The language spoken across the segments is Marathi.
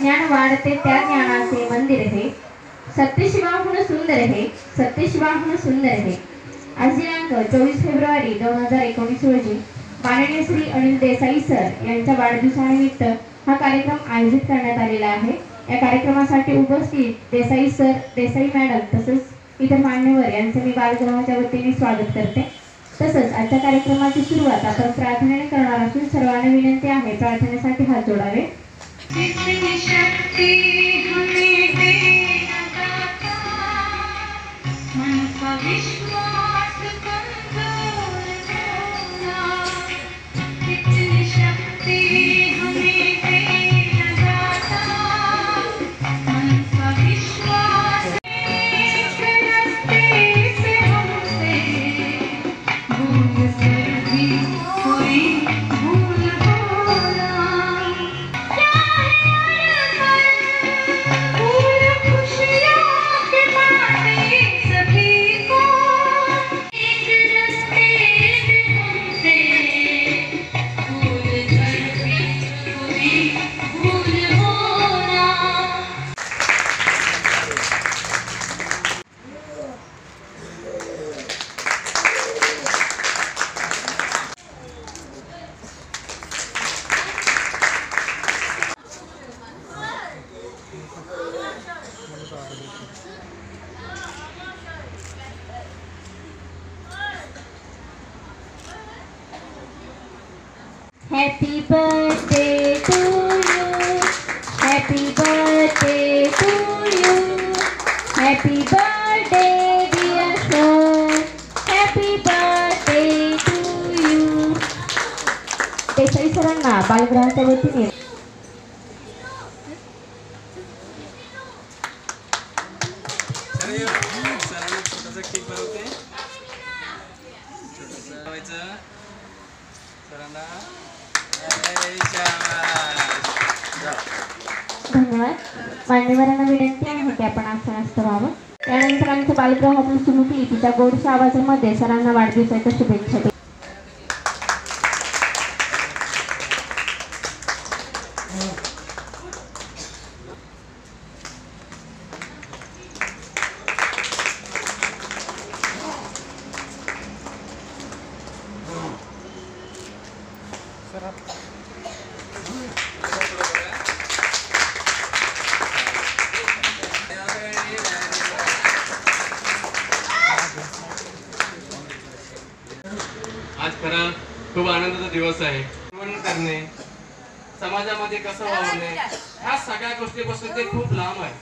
ज्ञान वाढते त्या ज्ञानाचे मंदिर हे. सत्यशिवाहून सुंदर हे सत्यशिवाहून सुंदर हे. आज दिनांक चोवीस फेब्रुवारी दोन हजार एकोणीस रोजी. माननीय श्री अनिल देसाई सर यांच्या वाढदिवसानिमित्त हा कार्यक्रम आयोजित करण्यात आलेला आहे. या कार्यक्रमासाठी उपस्थित देसाई सर देसाई मॅडम तसेच इतर मान्यवर यांचं मी बालगृहाच्या वतीने स्वागत करते. तसंच आजच्या कार्यक्रमाची सुरुवात आपण प्रार्थनेने करणार असून सर्वांना विनंती आहे प्रार्थनेसाठी हात जोडावे. शक्ति हमें देना दाता। मन Happy birthday to you. Happy birthday to you. Happy birthday, dear sir. Happy birthday to you. Desai सरांना बालगृहाच्या वतीने सर ये सरांना धन्यवाद. मान्यवरांना विनंती आहे की आपण असं असतं व्हावं. त्यानंतर आमच्या बालगृहातील सुमुती तिच्या गोडशा आवाजामध्ये सरांना वाढदिवसाच्या शुभेच्छा आज खरा खूप आनंदाचा दिवस आहे. करणे समाजामध्ये कसं वावरणे ह्या सगळ्या गोष्टीपासून ते खूप लांब आहे.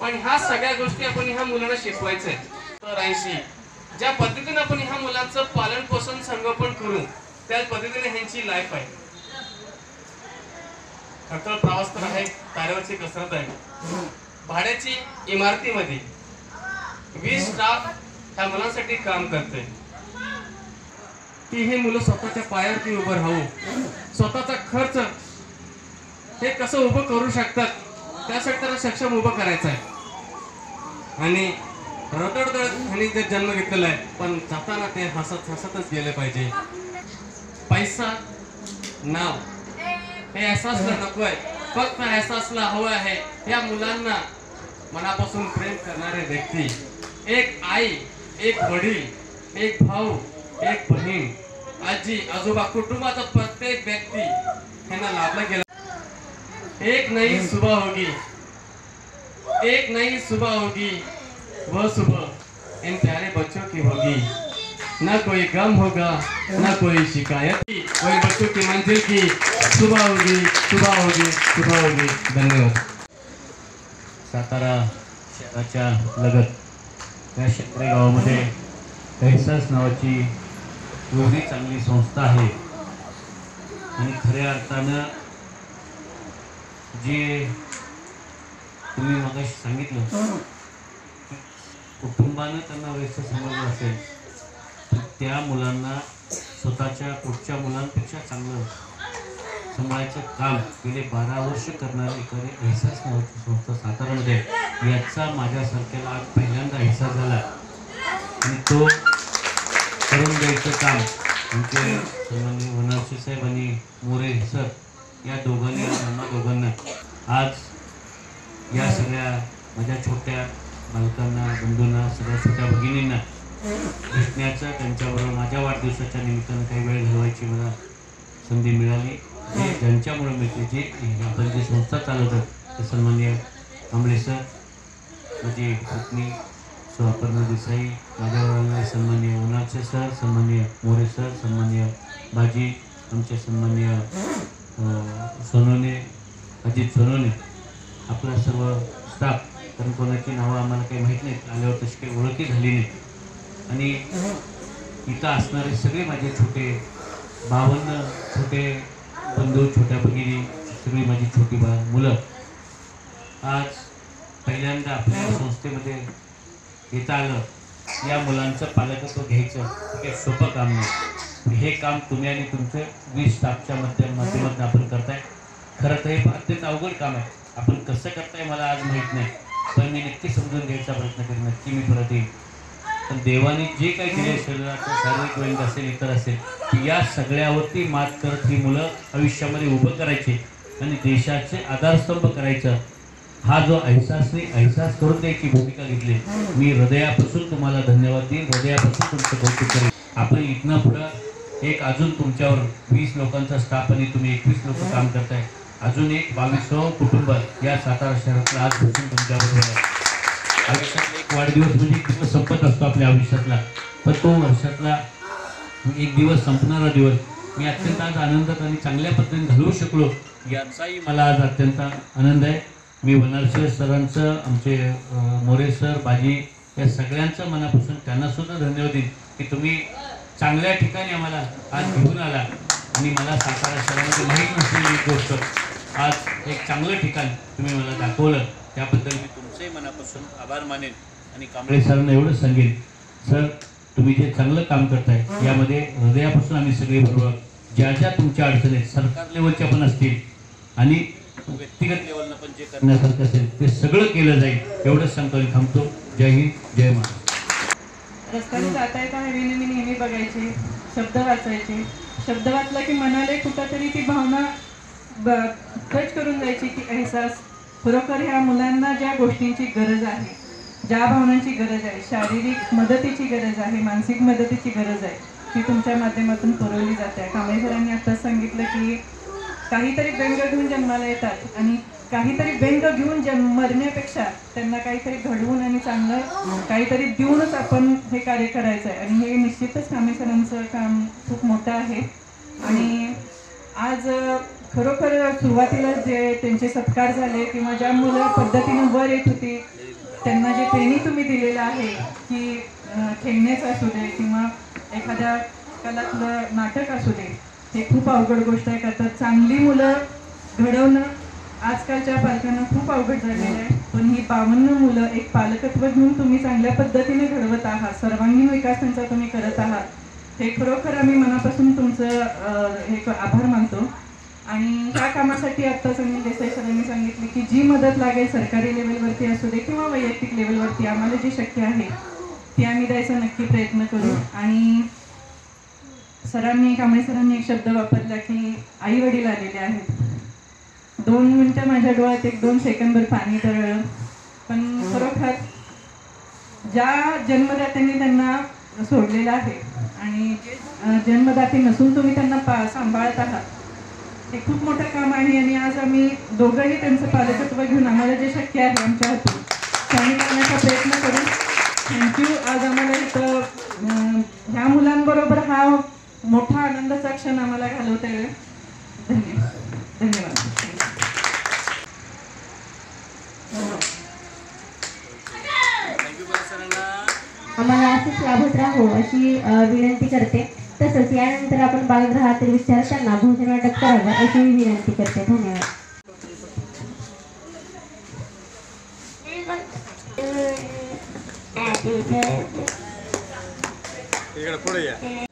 पण ह्या सगळ्या गोष्टी आपण ह्या मुलांना शिकवायचंय तर ऐंशी ज्या पद्धतीने आपण ह्या मुलांचं पालन पोषण संगोपन करू त्याच पद्धतीने ह्यांची लाईफ आहे. खडतर प्रवास तर आहे तारेवरची कसरत आहे. भाड्याची इमारतीमध्ये वीस स्टाफ ह्या मुलांसाठी काम करते की हे मुलं स्वतःच्या पायावरती उभं राहू. स्वतःचा खर्च हे कसं उभं करू शकतात त्यासाठी त्याला सक्षम उभं करायचं आहे. आणि रडत ह्यांनी जे जन्म घेतलेला आहे पण जाताना ते हसत हसतच गेले पाहिजे. पैसा नाव. हे अहसासला नको आहे. फक्त अहसासला हवं आहे. या मुलांना मनापासून प्रेम करणारे व्यक्ती. एक आई एक वडील एक भाऊ एक बहीण आजी आजोबा कुटुंबाचा प्रत्येक व्यक्ती यांना लाभला गेला. एक नई सुबह होगी. एक नई सुबह होगी. वह सुबह. इन प्यारे बच्चों की होगी. न कोई गम होगा न कोई शिकायत। वही बच्चों की मंजिल की सुबह होगी सुबह होगी सुबह होगी। धन्यवाद। सातारा शहराच्या लगत या शेतकरी गावामध्ये एहसास नावाची एवढी चांगली संस्था आहे. आणि खऱ्या अर्थानं जे तुम्ही मगाशी सांगितलं कुटुंबानं त्यांना वयस्क समजलं असेल त्या मुलांना स्वतःच्या पुढच्या मुलांपेक्षा चांगलं सांभाळायचं काम गेले बारा वर्ष करणारे एखादी एहसास नावाची संस्था सातारामध्ये याचा माझ्यासारख्याला आज पहिल्यांदा एहसास झाला. आणि तो करून द्यायचं काम आमचे सन्माननीय वनरशी साहेब आणि मोरे सर या दोघांनी आम्हा दोघांना आज या सगळ्या माझ्या छोट्या बालकांना बंधूंना सगळ्या छोट्या भगिनींना भेटण्याचा त्यांच्याबरोबर माझ्या वाढदिवसाच्या निमित्तानं काही वेळ घालवायची मला संधी मिळाली. जे ज्यांच्यामुळे मिळते जे आपण जी संस्था चालवतात ते सन्माननीय आंबळे सर माझी पत्नी सो देसाई माझ्या सन्माननीय उन्हाचे सर सन्माननीय मोरे सर सन्माननीय बाजी आमचे सन्माननीय सोनोने अजित सोनोने आपला सर्व स्टाफ कारण कोणाची नावं आम्हाला काही माहीत नाहीत आल्यावर तशी काही ओळखी झाली नाही आणि इथं असणारे सगळे माझे छोटे बावन्न छोटे बंधू छोट्या भगिनी सगळी माझी छोटी बा मुलं आज पहिल्यांदा आपल्या संस्थेमध्ये येता आलं. या मुलांचं पालकत्व घ्यायचं. हे सोपं काम नाही हे काम तुम्ही आणि तुमचं वीस स्टाफच्या माध्यम माध्यमातून आपण करताय. खरं तर हे अत्यंत अवघड काम आहे. आपण कसं करताय मला आज माहीत नाही. पण मी नक्की समजून घ्यायचा प्रयत्न करेन. नक्की मी परत येईन. पण देवाने जे काही केले शरीराचं शारीरिक व्यंग असेल इतर असेल या सगळ्यावरती मात करत ही मुलं आयुष्यामध्ये उभं करायचे आणि देशाचे आधारस्तंभ करायचं. हा जो अहसासने अहसास करून द्यायची भूमिका घेतली मी हृदयापासून तुम्हाला धन्यवाद देईन. हृदयापासून तुमचं कौतुक करेन. आपण इथनं पुढं एक अजून तुमच्यावर वीस लोकांचा स्टाफ आणि तुम्ही एकवीस लोक काम करताय. अजून एक बावीस कुटुंब या सातारा शहरातला आजपासून तुमच्याबरोबर आहे. आयुष्यातला एक वाढदिवस म्हणजे एक दिवस संपत असतो आपल्या आयुष्यातला. पण तो वर्षातला एक दिवस संपणारा दिवस. मी अत्यंत आज आनंदात आणि चांगल्या पद्धतीने घालवू शकलो याचाही मला आज अत्यंत आनंद आहे. मी वनारशे सरांचं आमचे मोरे सर बाजी या सगळ्यांचं मनापासून त्यांना सुद्धा धन्यवाद देईन की तुम्ही चांगल्या ठिकाणी आम्हाला आज घेऊन आला आणि मला सातारा शहरामध्ये माहीत नसलेली गोष्ट. आज एक चांगलं ठिकाण तुम्ही मला दाखवलं. त्याबद्दल मी तुमचंही मनापासून आभार मानेन आणि कांबळे सरांना एवढंच सांगेन. सर तुम्ही जे चांगलं काम करताय यामध्ये हृदयापासून आम्ही सगळे बरोबर ज्या ज्या तुमच्या अडचणी आहेत सरकार लेवलच्या पण असतील आणि व्यक्तिगत लेवलनं पण जे करण्यासारखं असेल ते सगळं केलं जाईल एवढंच सांगतो आणि थांबतो. जय हिंद जय महाराष्ट्र. रस्त्याने जाता येता हवेने मी नेहमी बघायचे शब्द वाचायचे. शब्द वाचला की मनाला एक कुठंतरी ती भावना टच करून जायची की अहसास खरोखर ह्या मुलांना ज्या गोष्टींची गरज आहे ज्या भावनांची गरज आहे शारीरिक मदतीची गरज आहे मानसिक मदतीची गरज आहे ती तुमच्या माध्यमातून पुरवली जाते. कांबळे सरांनी आत्ताच सांगितलं की काहीतरी व्यंग घेऊन जन्माला येतात आणि काहीतरी व्यंग घेऊन जन्म मरण्यापेक्षा त्यांना काहीतरी घडवून आणि चांगलं काहीतरी देऊनच आपण हे कार्य करायचं आहे. आणि हे निश्चितच कांबळे सरांचं काम खूप मोठं आहे. आणि आज खरोखर सुरुवातीला जे त्यांचे सत्कार झाले किंवा ज्या मुलं पद्धतीने वर येत होती त्यांना जे ट्रेनिंग तुम्ही दिलेलं आहे की अ, खेळण्याचं असू दे किंवा एखाद्या कलातलं नाटक असू दे हे खूप अवघड गोष्ट आहे. का तर चांगली मुलं घडवणं आजकालच्या पालकांना खूप अवघड झालेलं आहे. पण ही बावन्न मुलं एक पालकत्व घेऊन तुम्ही चांगल्या पद्धतीने घडवत आहात सर्वांगीण विकास त्यांचा तुम्ही करत आहात हे खरोखर आम्ही मनापासून तुमचं एक हे आभार मानतो. आणि त्या कामासाठी आता संजय देसाई सरांनी सांगितले की जी मदत लागेल सरकारी लेवलवरती असू दे किंवा वैयक्तिक लेवलवरती आम्हाला जी शक्य आहे ती आम्ही द्यायचा नक्की प्रयत्न करू. आणि सरांनी कांबळे सरांनी एक शब्द वापरला की आई वडील आलेले आहेत. दोन मिनटं माझ्या डोळ्यात एक दोन सेकंदभर पाणी तरळलं. पण खरोखर ज्या जन्मदात्यांनी त्यांना सोडलेलं आहे आणि जे जन्मदाते नसून तुम्ही त्यांना पा सांभाळत आहात हे खूप मोठं काम आहे आणि आज आम्ही दोघंही त्यांचं पालकत्व घेऊन आम्हाला जे शक्य आहे आमच्या हातून ते आम्ही करण्याचा प्रयत्न करू. थँक्यू आज आम्हाला इथं ह्या मुलांबरोबर हा मोठा आनंदाचा क्षण आम्हाला घालवता येईल. धन्यवाद. धन्यवाद. आम्हाला असंच लाभत राहो अशी विनंती करते. तसंच यानंतर आपण बालगृहातील विद्यार्थ्यांना भोजन वाटप करावं अशी विनंती करते. धन्यवाद. इकडे पुढे या.